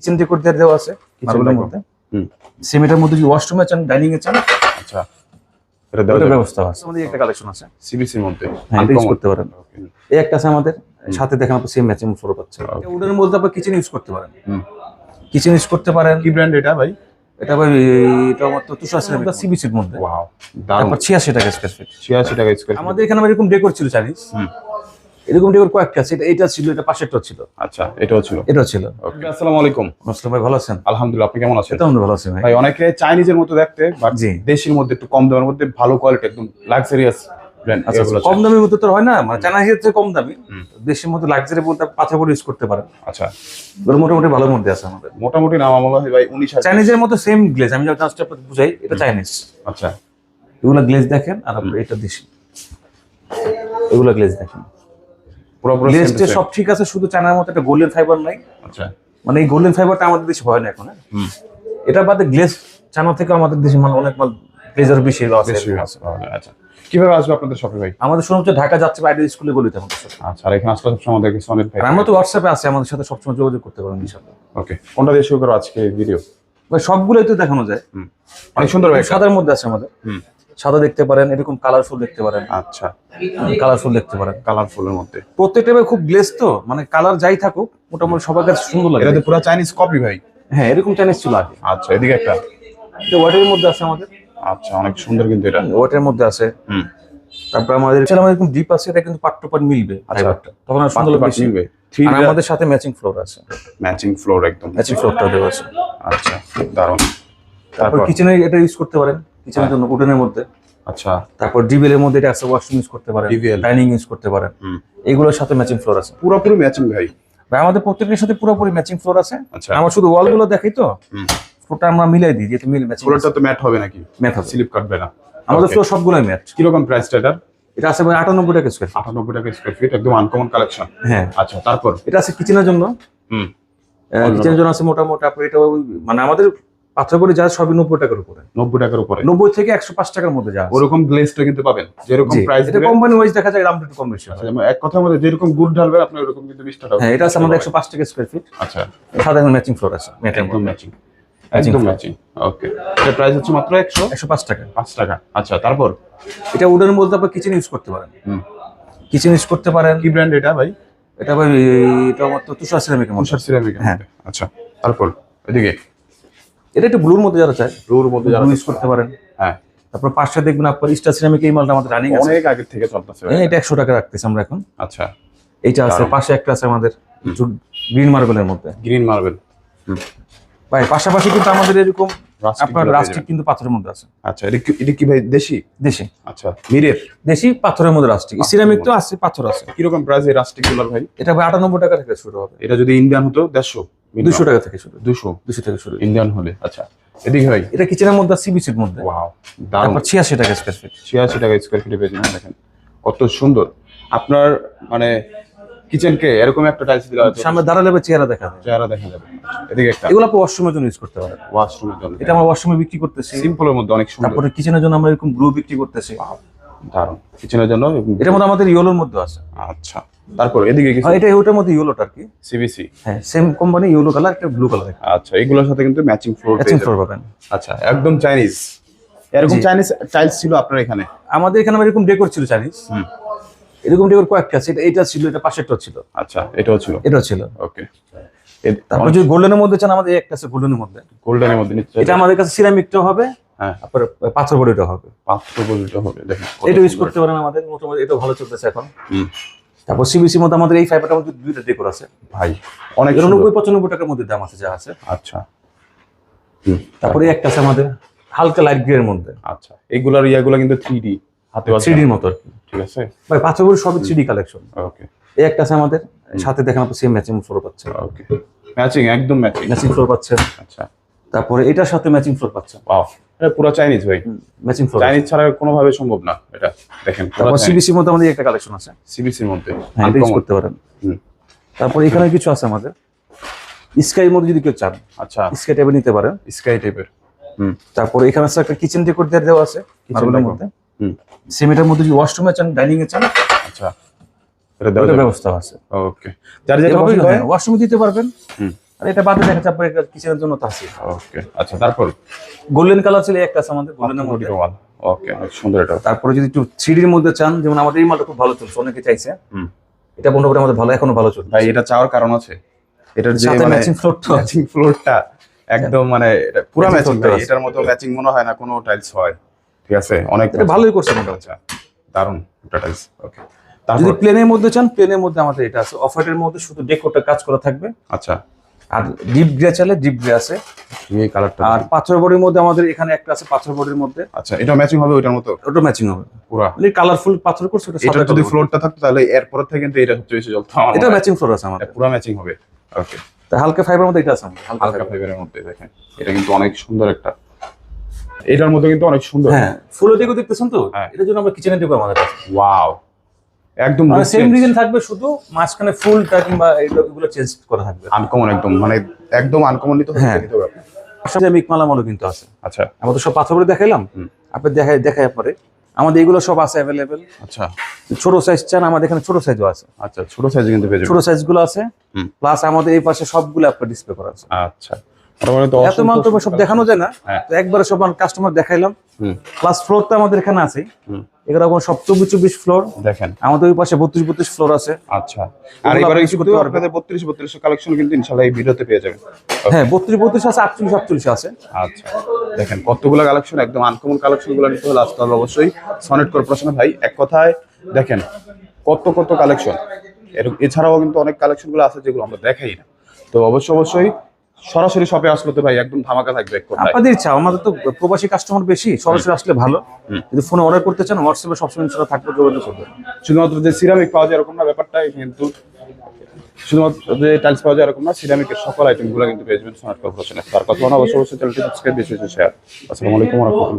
Kitchen decor দেওয়া আছে decor। মধ্যে। হুম। সেম এটার মধ্যে যদি ওয়াশরুমে চান ডাইনিং এ চান আচ্ছা এটা দেওয়া ওটার যাবে? ব্যবস্থা আছে। আমাদের একটা কালেকশন আছে। সিবিসির মধ্যে। হ্যাঁ এটা ইউজ করতে পারেন। এই একটা আছে আমাদের সাথে দেখেন আপনি সেম ম্যাচিং ফ্লোর পাচ্ছেন উডের মধ্যে আপনি কিচেন ইউজ করতে পারেন। হুম। কিচেন ইউজ করতে পারেন। কি ব্র্যান্ড এটা ভাই? এটা ভাই এটা আমার তো তুষার সিনেমা সিবিসির মধ্যে। ওয়াও দারুণ। তারপর ছিয়াশি টাকা স্কোয়ার ফিট ছিয়াশি টাকা স্কোয়ার আমাদের এখানে এরকম ডেকোর ছিল চাইনিজ হুম। এরকম ডেকোর কয়েকটা আছে। এটা এটা ছিল এটা পাশেরটা ছিল। আচ্ছা এটাও ছিল। এটাও ছিল। ওকে আসসালামু আলাইকুম। মুসলিম ভাই ভালো আছেন? আলহামদুলিল্লাহ আপনি কেমন আছেন? এটা ভালো আছি ভাই। ভাই অনেকে চাইনিজের মতো দেখতে বাট জি। দেশির মধ্যে একটু কম দামের মধ্যে ভালো কোয়ালিটি একদম লাক্সারিয়াস আচ্ছা এগুলো কম দামের মধ্যে তো হয় না মানে চায়না হিসেবে কম দামি। দেশের মধ্যে লাক্সারি বলতে পাথর করে ইউজ করতে পারেন। আচ্ছা। এগুলো মোটামুটি ভালোর মধ্যে আছে আমাদের। মোটামুটি নাম হয় ভাই উনিশ চাইনিজের মতো সেম গ্লেজ আমি জাস্ট আপনাকে বুঝাই এটা চাইনিজ আচ্ছা। এগুলো গ্লেজ দেখেন আর এটা দেশি। এগুলো গ্লেজ দেখেন। গ্লেজটা সব ঠিক আছে শুধু চায়নার মতো একটা গোল্ডেন ফাইবার নাই। আচ্ছা। মানে এই গোল্ডেন ফাইবারটা আমাদের দেশে হয় না এখন হ্যাঁ? হুম। এটা বাদে গ্লেজ চায়না থেকে আমাদের দেশে মাল অনেক মাল গ্লেজার বেশি আছে। আচ্ছা। কীভাবে আসবে আপনাদের শপে ভাই? আমাদের শুরু হচ্ছে ঢাকা যাচ্ছে বাইরের স্কুলে গলিতে আমাদের আচ্ছা আর এখানে আসলে সবসময় আমাদেরকে সনেট ভাই আমরা তো হোয়াটসঅ্যাপে আছে আমাদের সাথে সবসময় যোগাযোগ করতে পারেন ইনশাআল্লাহ। ওকে কোনটা দিয়ে শুরু করো আজকে ভিডিও ভাই সবগুলোই তো দেখানো যায়। হুম। অনেক সুন্দর ভাই সাদার মধ্যে আছে আমাদের। হুম। সাদা দেখতে পারেন এরকম কালারফুল দেখতে পারেন। আচ্ছা। কালারফুল দেখতে পারেন। কালারফুলের মধ্যে। প্রত্যেকটা খুব গ্লেস তো মানে কালার যাই থাকুক মোটামুটি সবার কাছে সুন্দর লাগে। এটাতে পুরো চাইনিজ কপি ভাই। হ্যাঁ এরকম চাইনিজ ছিল আগে আচ্ছা এদিকে একটা। এটা ওয়াটের মধ্যে আছে আমাদের। আচ্ছা অনেক সুন্দর কিন্তু এটা। ওয়াটের মধ্যে আছে। হুম। তারপর আমাদের এছাড়া আমাদের ডিপ আছে এটা কিন্তু পাট টু পাট মিলবে ফাইবারটা তখন আর সুন্দর বেশি। মিলবে। আর আমাদের সাথে ম্যাচিং ফ্লোর আছে। ম্যাচিং ফ্লোর একদম। ম্যাচিং ফ্লোরটা দেওয়া আছে। আচ্ছা দারুণ। তারপর কিচেনে এটা ইউজ করতে পারেন। কিচেনের জন্য উডেনের মধ্যে। আচ্ছা। তারপর ডিবেল এর মধ্যে এটা আছে ওয়াশরুম ইউজ করতে পারেন ডাইনিং ইউজ করতে পারেন। হুম। এগুলোর সাথে ম্যাচিং ফ্লোর আছে। পুরোপুরি ম্যাচিং ভাই। ভাই আমাদের প্রত্যেকের সাথে পুরোপুরি ম্যাচিং ফ্লোর আছে। আচ্ছা। আমার শুধু ওয়ালগুলো দেখাই তো। ফ্লোরটা আমরা মিলাই দিই যেহেতু মিল ম্যাচিং ফ্লোরটা তো ম্যাট হবে নাকি? ম্যাথ হবে। স্লিপ কাটবে না। আমাদের ফ্লোর সবগুলোই ম্যাচ কীরকম প্রাইসটা এটার? এটা আছে ভাই আটানব্বই টাকা স্কোয়ার আটানব্বই টাকা স্কোয়ার ফিট একদম আনকমন কালেকশন হ্যাঁ। আচ্ছা তারপর? এটা আছে কিচেনের জন্য। হুম। কিচেনের জন্য আছে মোটামুটি আপনার এটা মানে আমাদের পাথর করে যা সবই নব্বই টাকার উপরে। নব্বই টাকার উপরে। নব্বই থেকে একশো পাঁচ টাকার মধ্যে যা। ওরকম গ্লেজটা কিন্তু পাবেন। যেরকম প্রাইস এটা কোম্পানি ওয়াইজ দেখা যায় দামটা একটু কম বেশি হয়। এক কথার মধ্যে যেরকম গুড ঢালবে আপনি ওরকম কিন্তু বিশ টাকা হ্যাঁ এটা আছে আমাদের একশো পাঁচ টাকা স্কোয়ার ফিট আচ্ছা। সাধারণ ম্যাচিং ফ্লোর আছে একদম ম্যাচিং একদম ম্যাচিং ওকে এটা প্রাইস হচ্ছে মাত্র একশো একশো পাঁচ টাকা। পাঁচ টাকা। আচ্ছা তারপর? এটা উডের মধ্যে আপনি কিচেন ইউজ করতে পারেন। হুম। কিচেন ইউজ করতে পারেন। কি ব্র্যান্ড এটা ভাই? এটা ভাই এটা আমার তো তুষার সিরামিকের মধ্যে। মশার সিরামিক হ্যাঁ। আচ্ছা তারপর? এদিকে। এটা একটু ব্লুর মধ্যে যারা চায় রোর মধ্যে যারা ইউজ করতে পারেন। হ্যাঁ। তারপর পাশে দেখবেন আপনার স্টার সিরামিক এই মালটা আমাদের রানিং আছে। অনেক আগে থেকে চলতেছে। হ্যাঁ, এটা একশো টাকা রাখতেছি আমরা এখন। আচ্ছা। এইটা আছে পাশে একটা আছে আমাদের গ্রিন মার্বেলের মধ্যে। গ্রিন মার্বেল ভাই পাশাপাশি কিন্তু আমাদের এরকম আপনারগুলো রাস্টিক কিন্তু পাথরের মধ্যে আছে। আচ্ছা এটা কি এটা কি ভাই দেশি? দেশি। আচ্ছা মিরের? দেশি পাথরের মধ্যে রাস্টিক সিরামিক তো আছে পাথর আছে। কীরকম প্রাইস এই রাস্টিকগুলার ভাই? এটা ভাই আটানব্বই টাকা থেকে শুরু হবে। এটা যদি ইন্ডিয়ান হতো দেড়শো। দুশো টাকা থেকে শুরু। দুশো দুশো থেকে শুরু। ইন্ডিয়ান হলে আচ্ছা। এদিকে ভাই? এটা কিচেনের মধ্যে সিবিসির মধ্যে। ওয়াও তারপর ছিয়াশি টাকা স্কোয়ার ফিট ছিয়াশি টাকা স্কোয়ার ফিটে পেয়েছেন দেখেন। কত সুন্দর। আপনার মানে কিচেনকে এরকম একটা টাইলস দিলে সামনে দাঁড়ালে বা চেহারা দেখা যায় চেহারা দেখা যাবে। এদিকে একটা। এগুলো আপনি ওয়াশরুমের জন্য ইউজ করতে পারেন। ওয়াশরুমের জন্য। এটা আমরা ওয়াশরুমে বিক্রি করতেছি। সিম্পলের মধ্যে অনেক সুন্দর। তারপরে কিচেনের জন্য আমরা এরকম ব্লু বিক্রি করতেছি। দারুণ কিচেনের জন্য এটার মধ্যে আমাদের ইয়েলোর মধ্যে আছে। আচ্ছা তারপর এদিকে কিছু? এটা ওটার মধ্যে ইয়েলোটা আর কি সিবিসি হ্যাঁ সেম কোম্পানি ইয়েলো কালার একটা ব্লু কালার আচ্ছা এগুলোর সাথে কিন্তু ম্যাচিং ফ্লোর ম্যাচিং ফ্লোর পাবেন। আচ্ছা একদম চাইনিজ এরকম। চাইনিজ টাইলস ছিল আপনার এখানে? আমাদের এখানে এরকম ডেকোর ছিল চাইনিজ হুম। এরকম ডেকোর কয়েকটা আছে এটা এটা ছিল এটা পাশেরটা ছিল। আচ্ছা এটাও ছিল? এটাও ছিল। ওকে তারপর যদি গোল্ডেনের মধ্যে চান আমাদের একটা আছে গোল্ডেনের মধ্যে। গোল্ডেনের মধ্যে এটা আমাদের কাছে সিরামিকটাও হবে। তারপর পাথর বডিটাও হবে। বলতে হবে দেখেন এটা ইউজ করতে পারেন আমাদের মোটামুটি এটা ভালো চলতেছে এখন। তারপর সিবিসির মধ্যে আমাদের এই ফাইবারটার মধ্যে দুইটা ডেকোর আছে। ভাই অনেক এগুলো নব্বই পঁচানব্বই টাকার মধ্যে দাম আছে যা আছে। আচ্ছা। তারপরে একটা আছে আমাদের হালকা লাইট গ্রে এর মধ্যে। আচ্ছা ইয়াগুলো কিন্তু থ্রি ডি হাতে বাঁধা। থ্রি ডির মতো ঠিক আছে? ভাই পাথর বড়ি সবই থ্রি ডি কালেকশন ওকে এই একটা আছে আমাদের সাথে দেখেন আপনি সেম ম্যাচিং ফ্লোর পাচ্ছেন ওকে ম্যাচিং একদম ম্যাচিং ম্যাচিং ফ্লোর পাচ্ছেন আচ্ছা। তারপরে এটার সাথে ম্যাচিং ফ্লোর পাচ্ছে। ওয়াও এটা পুরো চাইনিজ ভাই। ম্যাচিং ফ্লোর চাইনিজ ছাড়া কোনোভাবে সম্ভব না এটা দেখেন তারপর সিবিসির মধ্যে আমাদের একটা কালেকশন আছে। সিবিসির মধ্যে হ্যাঁ এটা ইউজ করতে পারেন। হুম, তারপর এখানে কিছু আছে আমাদের। স্কাইয়ের মধ্যে যদি কেউ চান আচ্ছা। স্কাই টাইপের নিতে পারেন। স্কাই টাইপের হুম তারপর এখানে আছে একটা কিচেন ডেকোর দিয়ে দেওয়া আছে decor। মধ্যে। হুম। সেম এটার মধ্যে যদি ওয়াশরুমে চান ডাইনিং এ চান আচ্ছা। এটা দেওয়া ওটার যাবে? ব্যবস্থা আছে। ওকে যার যেটা হয় ওয়াশরুমে দিতে পারবেন। হুম। আর এটা বাদে দেখা যাচ্ছে আপনার কিচেনের জন্য তো আছে। ওকে আচ্ছা তারপর? গোল্ডেন কালার ছিল একটা আছে আমাদের গোল্ডেনের মধ্যে। ওয়াল ওকে সুন্দর এটা। তারপরে যদি একটু থ্রিডির মধ্যে চান যেমন আমাদের এই মালটা খুব ভালো চলছে অনেকে চাইছে। হুম। এটা মোটামুটি আমাদের ভালো এখনও ভালো চলছে। ভাই এটা চাওয়ার কারণ আছে। এটার যে মানে ম্যাচিং ফ্লোর তো ম্যাচিং ফ্লোরটা একদম মানে এটা পুরো ম্যাচিং এটার মতো ম্যাচিং মনে হয় না কোনো টাইলস হয়। ঠিক আছে? অনেক ভালোই করছে মোটামুটি। আচ্ছা দারুণ টাইলস ওকে যদি প্লেনের মধ্যে চান প্লেনের মধ্যে আমাদের এটা আছে। অফারের মধ্যে শুধু ডেকোরটা কাজ করা থাকবে। আচ্ছা। আর ডিপ গ্রে চাইলে ডিপ গ্রে আছে এই কালারটা আর পাথর বডির মধ্যে আমাদের এখানে একটা আছে পাথর বডির মধ্যে। আচ্ছা এটা ম্যাচিং হবে ওইটার মতো? ওটা ম্যাচিং হবে। পুরা। মানে কালারফুল পাথর করছে ওটা এটা যদি ফ্লোরটা থাকতো তাহলে এরপর থেকে কিন্তু এটা সবচেয়ে বেশি জ্বলতো এটা ম্যাচিং ফ্লোর আছে আমাদের। এটা পুরো ম্যাচিং হবে। ওকে তা হালকা ফাইবার মধ্যে এটা আছে হালকা। ফাইবারের মধ্যে দেখেন। এটা কিন্তু অনেক সুন্দর একটা। এটার মধ্যে কিন্তু অনেক সুন্দর। হ্যাঁ ফুল দিকে দেখতেছেন তো? হ্যাঁ। এটার জন্য আমরা কিচেনে দেবো আমাদের। কাছে ওয়াও একদম মানে সেম ডিজাইন থাকবে শুধু মাঝখানে ফুলটা কিংবা এগুলো চেঞ্জ করা থাকবে। আনকমন একদম মানে একদম আনকমন নিতে হ্যাঁ। মিকমালা মালও কিন্তু আছে। আচ্ছা। আমাদের সব পাথর দেখাইলাম। আপনি দেখাই দেখাই পরে। আমাদের এগুলো সব আছে অ্যাভেলেবেল আচ্ছা। ছোট সাইজ চান আমাদের এখানে ছোট সাইজও আছে। আচ্ছা ছোট সাইজে কিন্তু ছোট সাইজগুলো আছে প্লাস আমাদের এই পাশে সবগুলো আপনার ডিসপ্লে করা আছে। আচ্ছা। মানে তো এত মাল তো সব দেখানো যায় না। হ্যাঁ। তো একবারে সব কাস্টমার দেখাইলাম। প্লাস ফ্লোর তো আমাদের এখানে আছে। এগুলো এখন সব চব্বিশ চব্বিশ ফ্লোর দেখেন। আমাদের ওই পাশে বত্রিশ বত্রিশ ফ্লোর আছে। আচ্ছা। আর এবারে। আপনাদের বত্রিশ বত্রিশ কালেকশন কিন্তু ইনশাল্লাহ এই ভিডিওতে পেয়ে যাবেন। হ্যাঁ বত্রিশ বত্রিশ আছে আটচল্লিশ আটচল্লিশ আছে। আচ্ছা। দেখেন কতগুলো কালেকশন একদম আনকমন কালেকশনগুলো নিতে হলে আসতে হবে অবশ্যই। সনেট কর্পোরেশনে ভাই এক কথায় দেখেন কত কত কালেকশন এছাড়াও কিন্তু অনেক কালেকশনগুলো আছে যেগুলো আমরা দেখাই না। তো অবশ্যই অবশ্যই সরাসরি শপে আসলে তো ভাই একদম ধামাকা থাকবে আপনাদের ইচ্ছা আমাদের তো প্রবাসী কাস্টমার বেশি সরাসরি আসলে ভালো। যদি ফোনে অর্ডার করতে চান হোয়াটসঅ্যাপে সবসময় ইনশাল্লাহ থাকবে যোগাযোগ করবে। শুধুমাত্র যে সিরামিক পাওয়া যায় এরকম না ব্যাপারটাই কিন্তু শুধুমাত্র যে টাইলস পাওয়া যায় এরকম না সিরামিকের সকল আইটেমগুলো কিন্তু পেয়ে যাবেন সোনাট কর্পোরেশনে তার কথা অবশ্যই অবশ্যই চ্যানেলটি সাবস্ক্রাইব বেশি বেশি শেয়ার আসসালামু আলাইকুম রহমতুল্লাহ।